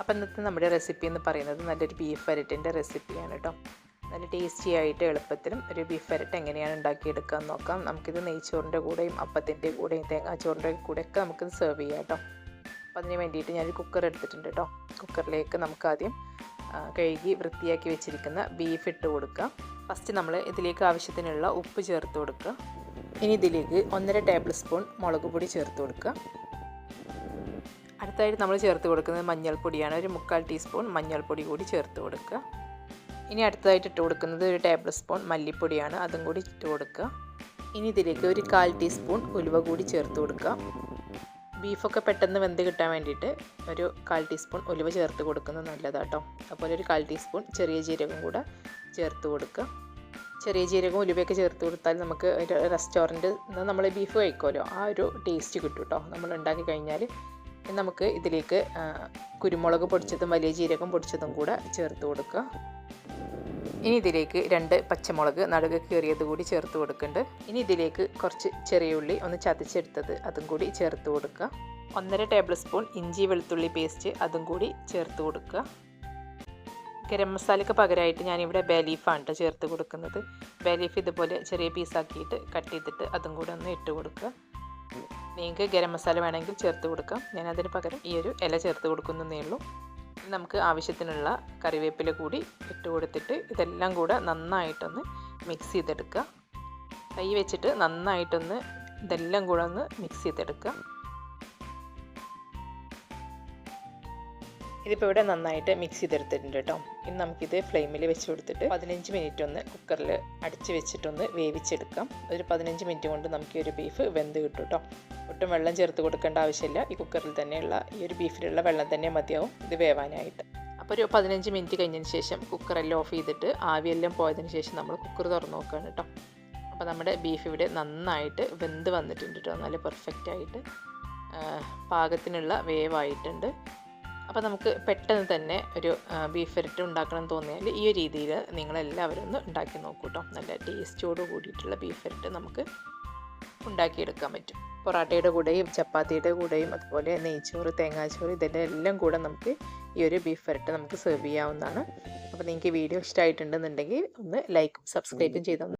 അപ്പം ഇന്നത്തെ നമ്മുടെ റെസിപ്പി എന്ന് പറയുന്നത് നല്ലൊരു ബീഫ് വരട്ടിന്റെ റെസിപ്പിയാണ് കേട്ടോ. നല്ല ടേസ്റ്റി ആയിട്ട് എളുപ്പത്തിലും ഒരു ബീഫ് വരട്ട് എങ്ങനെയാണ് ഉണ്ടാക്കിയെടുക്കുക എന്ന് നോക്കാം. നമുക്കിത് നെയ്ച്ചോറിന്റെ കൂടെയും അപ്പത്തിന്റെ കൂടെയും തേങ്ങാച്ചോറിന്റെ കൂടെയൊക്കെ നമുക്കിത് സെർവ് ചെയ്യാം കേട്ടോ. അപ്പോൾ അതിന് വേണ്ടിയിട്ട് ഞാനൊരു കുക്കർ എടുത്തിട്ടുണ്ട് കേട്ടോ. കുക്കറിലേക്ക് നമുക്ക് ആദ്യം കഴുകി വൃത്തിയാക്കി വെച്ചിരിക്കുന്ന ബീഫ് ഇട്ട് കൊടുക്കുക. ഫസ്റ്റ് നമ്മൾ ഇതിലേക്ക് ആവശ്യത്തിനുള്ള ഉപ്പ് ചേർത്ത് കൊടുക്കുക. ഇനി ഇതിലേക്ക് ഒന്നര ടേബിൾ സ്പൂൺ മുളക് പൊടി ചേർത്ത് കൊടുക്കുക. അടുത്തായിട്ട് നമ്മൾ ചേർത്ത് കൊടുക്കുന്നത് മഞ്ഞൾപ്പൊടിയാണ്. ഒരു മുക്കാൽ ടീസ്പൂൺ മഞ്ഞൾപ്പൊടി കൂടി ചേർത്ത് കൊടുക്കുക. ഇനി അടുത്തതായിട്ട് ഇട്ട് കൊടുക്കുന്നത് ഒരു ടേബിൾ സ്പൂൺ മല്ലിപ്പൊടിയാണ്. അതും കൂടി ഇട്ട് കൊടുക്കുക. ഇനി ഇതിലേക്ക് ഒരു കാൽ ടീസ്പൂൺ ഉലുവ കൂടി ചേർത്ത് കൊടുക്കുക. ബീഫൊക്കെ പെട്ടെന്ന് വെന്ത് കിട്ടാൻ വേണ്ടിയിട്ട് ഒരു കാൽ ടീസ്പൂൺ ഉലുവ ചേർത്ത് കൊടുക്കുന്നത് നല്ലതാട്ടോ. അതുപോലെ ഒരു കാൽ ടീസ്പൂൺ ചെറിയ ജീരകം കൂടെ ചേർത്ത് കൊടുക്കുക. ചെറിയ ജീരകവും ഉലുവയൊക്കെ ചേർത്ത് കൊടുത്താൽ നമുക്ക് ഒരു റെസ്റ്റോറന്റ് നമ്മൾ ബീഫ് കഴിക്കുമല്ലോ. ആ ഒരു ടേസ്റ്റ് കിട്ടും കേട്ടോ നമ്മൾ ഉണ്ടാക്കി കഴിഞ്ഞാൽ നമുക്ക് ഇതിലേക്ക് കുരുമുളക് പൊടിച്ചതും വലിയ ജീരകം പൊടിച്ചതും കൂടെ ചേർത്ത് കൊടുക്കുക. ഇനി ഇതിലേക്ക് രണ്ട് പച്ചമുളക് നടുക കീറിയത് കൂടി ചേർത്ത് കൊടുക്കുന്നുണ്ട്. ഇനി ഇതിലേക്ക് കുറച്ച് ചെറിയ ഉള്ളി ഒന്ന് ചതച്ചെടുത്തത് അതും കൂടി ചേർത്ത് കൊടുക്കുക. ഒന്നര ടേബിൾ സ്പൂൺ ഇഞ്ചി വെളുത്തുള്ളി പേസ്റ്റ് അതും കൂടി ചേർത്ത് കൊടുക്കുക. ഗരം മസാലയ്ക്ക് പകരമായിട്ട് ഞാനിവിടെ ബേലീഫാണ് കേട്ടോ ചേർത്ത് കൊടുക്കുന്നത്. ബേലീഫ് ഇതുപോലെ ചെറിയ പീസാക്കിയിട്ട് കട്ട് ചെയ്തിട്ട് അതും കൂടെ ഒന്ന് ഇട്ട് കൊടുക്കുക. നിങ്ങൾക്ക് ഗരം മസാല വേണമെങ്കിൽ ചേർത്ത് കൊടുക്കാം. ഞാൻ അതിന് പകരം ഈ ഒരു ഇല ചേർത്ത് കൊടുക്കുന്നതേ ഉള്ളൂ. നമുക്ക് ആവശ്യത്തിനുള്ള കറിവേപ്പില കൂടി ഇട്ട് കൊടുത്തിട്ട് ഇതെല്ലാം കൂടെ നന്നായിട്ടൊന്ന് മിക്സ് ചെയ്തെടുക്കുക. കൈ വെച്ചിട്ട് നന്നായിട്ടൊന്ന് ഇതെല്ലാം കൂടെ ഒന്ന് മിക്സ് ചെയ്തെടുക്കുക. ഇതിപ്പോൾ ഇവിടെ നന്നായിട്ട് മിക്സ് ചെയ്തെടുത്തിട്ടുണ്ട് കേട്ടോ ഇനി നമുക്കിത് ഫ്ലെയിമിൽ വെച്ച് കൊടുത്തിട്ട് പതിനഞ്ച് മിനിറ്റ് ഒന്ന് കുക്കറിൽ അടിച്ച് വെച്ചിട്ടൊന്ന് വേവിച്ചെടുക്കാം. ഒരു പതിനഞ്ച് മിനിറ്റ് കൊണ്ട് നമുക്ക് ഈ ഒരു ബീഫ് വെന്ത് കിട്ടും കേട്ടോ ഒട്ടും വെള്ളം ചേർത്ത് കൊടുക്കേണ്ട ആവശ്യമില്ല. ഈ കുക്കറിൽ തന്നെയുള്ള ഈ ഒരു ബീഫിലുള്ള വെള്ളം തന്നെ മതിയാവും ഇത് വേവാനായിട്ട്. അപ്പോൾ ഒരു പതിനഞ്ച് മിനിറ്റ് കഴിഞ്ഞതിന് ശേഷം കുക്കറെല്ലാം ഓഫ് ചെയ്തിട്ട് ആവിയെല്ലാം പോയതിന് ശേഷം നമ്മൾ കുക്കർ തുറന്ന് നോക്കുകയാണ് കേട്ടോ അപ്പോൾ നമ്മുടെ ബീഫ് ഇവിടെ നന്നായിട്ട് വെന്ത് വന്നിട്ടുണ്ട് കേട്ടോ നല്ല പെർഫെക്റ്റ് ആയിട്ട് പാകത്തിനുള്ള വേവായിട്ടുണ്ട്. അപ്പോൾ നമുക്ക് പെട്ടെന്ന് തന്നെ ഒരു ബീഫ് വരട്ട് ഉണ്ടാക്കണം തോന്നിയാൽ ഈ ഒരു രീതിയിൽ നിങ്ങളെല്ലാവരും ഒന്ന് ഉണ്ടാക്കി നോക്കൂ കേട്ടോ നല്ല ടേസ്റ്റോട് കൂടിയിട്ടുള്ള ബീഫ് വരട്ട് നമുക്ക് ഉണ്ടാക്കിയെടുക്കാൻ പറ്റും. പൊറാട്ടയുടെ കൂടെയും ചപ്പാത്തിയുടെ കൂടെയും അതുപോലെ നെയ്ച്ചോറ് തേങ്ങാച്ചോറ് ഇതിന്റെ എല്ലാം കൂടെ നമുക്ക് ഈ ഒരു ബീഫ് വരട്ട് നമുക്ക് സെർവ് ചെയ്യാവുന്നതാണ്. അപ്പോൾ നിങ്ങൾക്ക് വീഡിയോ ഇഷ്ടമായിട്ടുണ്ടെന്നുണ്ടെങ്കിൽ ഒന്ന് ലൈക്കും സബ്സ്ക്രൈബും ചെയ്താൽ